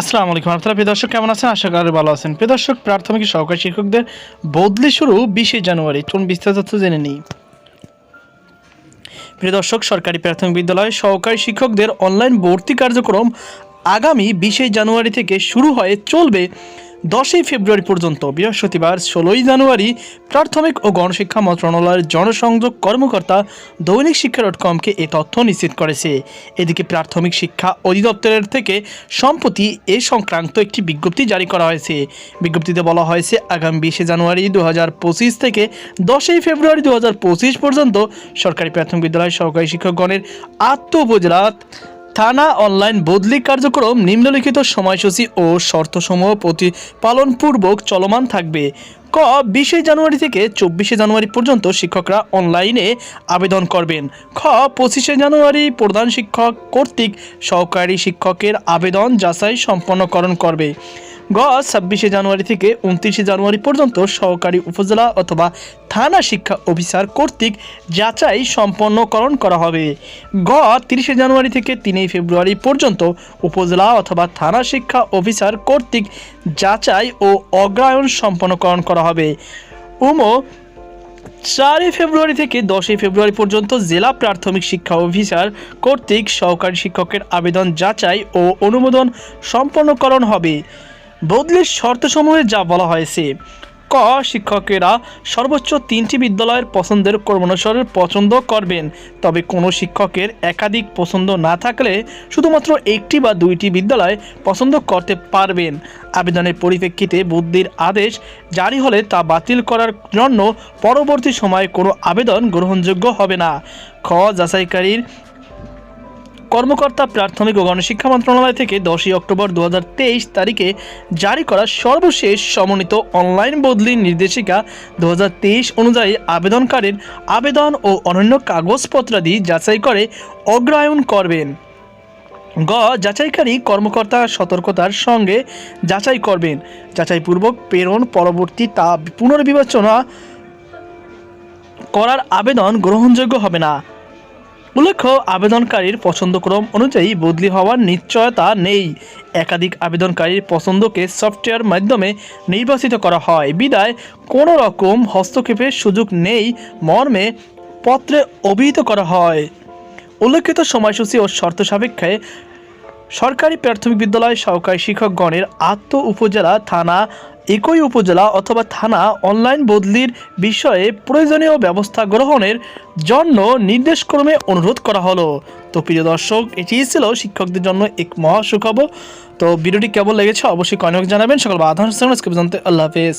আসসালামু আলাইকুম আপনারা প্রিয় দর্শক, কেমন আছেন? আশা করি ভালো আছেন। প্রিয় দর্শক, প্রাথমিক সহকারী শিক্ষকদের বদলি শুরু বিশে জানুয়ারি। চলুন বিস্তারিত জেনে নিই। প্রিয় দর্শক, সরকারি প্রাথমিক বিদ্যালয়ে সহকারী শিক্ষকদের অনলাইন ভর্তি কার্যক্রম আগামী বিশে জানুয়ারি থেকে শুরু হয়ে চলবে দশই ফেব্রুয়ারি পর্যন্ত, বৃহস্পতিবার ষোলোই জানুয়ারি, প্রাথমিক ও গণশিক্ষা মন্ত্রণালয়ের জনসংযোগ কর্মকর্তা দৈনিক শিক্ষা ডট কমকে এ তথ্য নিশ্চিত করেছে। এদিকে প্রাথমিক শিক্ষা অধিদপ্তরের থেকে সম্প্রতি এ সংক্রান্ত একটি বিজ্ঞপ্তি জারি করা হয়েছে। বিজ্ঞপ্তিতে বলা হয়েছে, আগামী বিশে জানুয়ারি দু হাজার পঁচিশ থেকে দশই ফেব্রুয়ারি দু হাজার পঁচিশ পর্যন্ত সরকারি প্রাথমিক বিদ্যালয়ের সহকারী শিক্ষকগণের আত্ম উপজেলা থানা অনলাইন বদলি কার্যক্রম, নিম্নলিখিত সময়সূচি ও শর্তসমূহ প্রতিপালনপূর্বক চলমান থাকবে। ক, বিশে জানুয়ারি থেকে চব্বিশে জানুয়ারি পর্যন্ত শিক্ষকরা অনলাইনে আবেদন করবেন। খ, পঁচিশে জানুয়ারি প্রধান শিক্ষক কর্তৃক সহকারী শিক্ষকের আবেদন যাচাই সম্পন্নকরণ করবে। গ ছাব্বিশে জানুয়ারি থেকে উনত্রিশে জানুয়ারি পর্যন্ত সহকারী উপজেলা অথবা থানা শিক্ষা অফিসার কর্তৃক যাচাই সম্পন্নকরণ করা হবে। গ তিরিশে জানুয়ারি থেকে তিনই ফেব্রুয়ারি পর্যন্ত উপজেলা অথবা থানা শিক্ষা অফিসার কর্তৃক যাচাই ও অগ্রায়ন সম্পন্নকরণ করা হবে। উমো, চারই ফেব্রুয়ারি থেকে দশই ফেব্রুয়ারি পর্যন্ত জেলা প্রাথমিক শিক্ষা অফিসার কর্তৃক সহকারী শিক্ষকের আবেদন যাচাই ও অনুমোদন সম্পন্নকরণ হবে। বদলির শর্তসমূহে যা বলা হয়েছে। ক, শিক্ষকেরা সর্বোচ্চ তিনটি বিদ্যালয়ের পছন্দের কর্মানুসারের পছন্দ করবেন। তবে কোনো শিক্ষকের একাধিক পছন্দ না থাকলে শুধুমাত্র একটি বা দুইটি বিদ্যালয় পছন্দ করতে পারবেন। আবেদনের পরিপ্রেক্ষিতে বুদ্ধির আদেশ জারি হলে তা বাতিল করার জন্য পরবর্তী সময়ে কোনো আবেদন গ্রহণযোগ্য হবে না। খ, যাচাইকারীর কর্মকর্তা প্রাথমিক ও গণশিক্ষা মন্ত্রণালয় থেকে দশই অক্টোবর দু হাজার তেইশ তারিখে জারি করা সর্বশেষ সমন্বিত অনলাইন বদলি নির্দেশিকা দু হাজার তেইশ অনুযায়ী আবেদনকারীর আবেদন ও অন্যান্য কাগজপত্রাদি যাচাই করে অগ্রায়ন করবেন। গ, যাচাইকারী কর্মকর্তা সতর্কতার সঙ্গে যাচাই করবেন। যাচাইপূর্বক প্রেরণ, পরবর্তী তা পুনর্বিবেচনা করার আবেদন গ্রহণযোগ্য হবে না। উল্লেখ্য, আবেদনকারীর পছন্দক্রম অনুযায়ী বদলি হওয়ার নিশ্চয়তা নেই। একাধিক আবেদনকারীর পছন্দকে সফটওয়্যার মাধ্যমে নির্বাচিত করা হয়। বিদায়, কোনো রকম হস্তক্ষেপের সুযোগ নেই। মর্মে, পত্রে অভিহিত করা হয়। উল্লেখিত সময়সূচি ও শর্ত সাপেক্ষে সরকারি প্রাথমিক বিদ্যালয় সহকারী শিক্ষকগণের আত্ম উপজেলা, থানা, একই উপজেলা অথবা থানা অনলাইন বদলির বিষয়ে প্রয়োজনীয় ব্যবস্থা গ্রহণের জন্য নির্দেশক্রমে অনুরোধ করা হলো। তো প্রিয় দর্শক, এটি ছিল শিক্ষকদের জন্য এক মহা সুখবর। তো ভিডিওটি কেমন লেগেছে অবশ্যই কনক জানাবেন। সকল বাধা আল্লাহ হাফেজ।